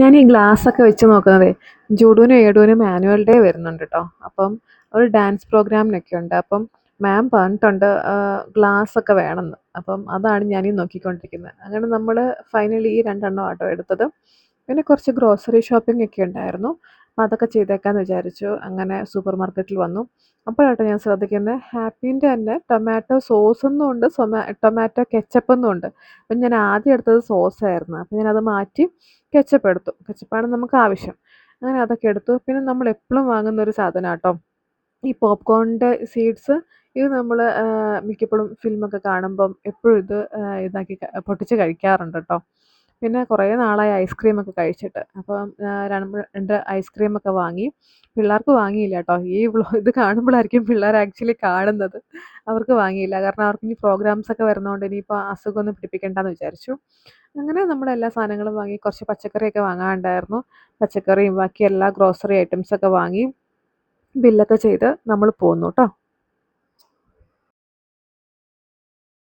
ഞാൻ ഈ ഗ്ലാസ് ഒക്കെ വെച്ച് നോക്കുന്നതേ ജൂഡുവിനും ഏഡുവിനും മാനുവൽ ഡേ വരുന്നുണ്ട് കേട്ടോ അപ്പം ഒരു ഡാൻസ് പ്രോഗ്രാമിനൊക്കെ ഉണ്ട്. അപ്പം മാം പറഞ്ഞിട്ടുണ്ട് ഗ്ലാസ് ഒക്കെ വേണമെന്ന്. അപ്പം അതാണ് ഞാനീ നോക്കിക്കൊണ്ടിരിക്കുന്നത്. അങ്ങനെ നമ്മൾ ഫൈനലി ഈ രണ്ടെണ്ണം ആട്ടോ എടുത്തത്. പിന്നെ കുറച്ച് ഗ്രോസറി ഷോപ്പിംഗ് ഒക്കെ ഉണ്ടായിരുന്നു. അപ്പം അതൊക്കെ ചെയ്തേക്കാന്ന് വിചാരിച്ചു. അങ്ങനെ സൂപ്പർ മാർക്കറ്റിൽ വന്നു. അപ്പോഴാട്ടോ ഞാൻ ശ്രദ്ധിക്കുന്നത് ഹാപ്പീന്റെ തന്നെ ടൊമാറ്റോ സോസ് എന്നും ഉണ്ട് സൊമാ ടൊമാറ്റോ കെച്ചപ്പ് എന്നും ഉണ്ട്. അപ്പം ഞാൻ ആദ്യം എടുത്തത് സോസ് ആയിരുന്നു അപ്പം ഞാനത് മാറ്റി കെച്ചപ്പ് എടുത്തു. കെച്ചപ്പാണ് നമുക്ക് ആവശ്യം. അങ്ങനെ അതൊക്കെ എടുത്തു. പിന്നെ നമ്മൾ എപ്പോഴും വാങ്ങുന്ന ഒരു സാധനം കേട്ടോ ഈ പോപ്കോണിന്റെ സീഡ്സ് ഇത് നമ്മൾ മിക്കപ്പോഴും ഫിലിമൊക്കെ കാണുമ്പം എപ്പോഴും ഇത് ഇതാക്കി പൊട്ടിച്ച് കഴിക്കാറുണ്ട് കേട്ടോ പിന്നെ കുറേ നാളായി ഐസ്ക്രീമൊക്കെ കഴിച്ചിട്ട്. അപ്പം രണ്ട് രണ്ട് ഐസ്ക്രീമൊക്കെ വാങ്ങി. പിള്ളേർക്ക് വാങ്ങിയില്ല കേട്ടോ. ഈ ഇത് കാണുമ്പോഴായിരിക്കും പിള്ളേർ ആക്ച്വലി കാണുന്നത്. അവർക്ക് വാങ്ങിയില്ല. കാരണം അവർക്ക് ഇനി പ്രോഗ്രാംസ് ഒക്കെ വരുന്നതുകൊണ്ട് ഇനിയിപ്പോൾ അസുഖമൊന്നും പിടിപ്പിക്കേണ്ടെന്ന് വിചാരിച്ചു. അങ്ങനെ നമ്മൾ എല്ലാ സാധനങ്ങളും വാങ്ങി. കുറച്ച് പച്ചക്കറിയൊക്കെ വാങ്ങാനുണ്ടായിരുന്നു പച്ചക്കറിയും ബാക്കി എല്ലാ ഗ്രോസറി ഐറ്റംസൊക്കെ വാങ്ങി. ബില്ലൊക്കെ ചെയ്ത് നമ്മൾ പോന്നു കേട്ടോ.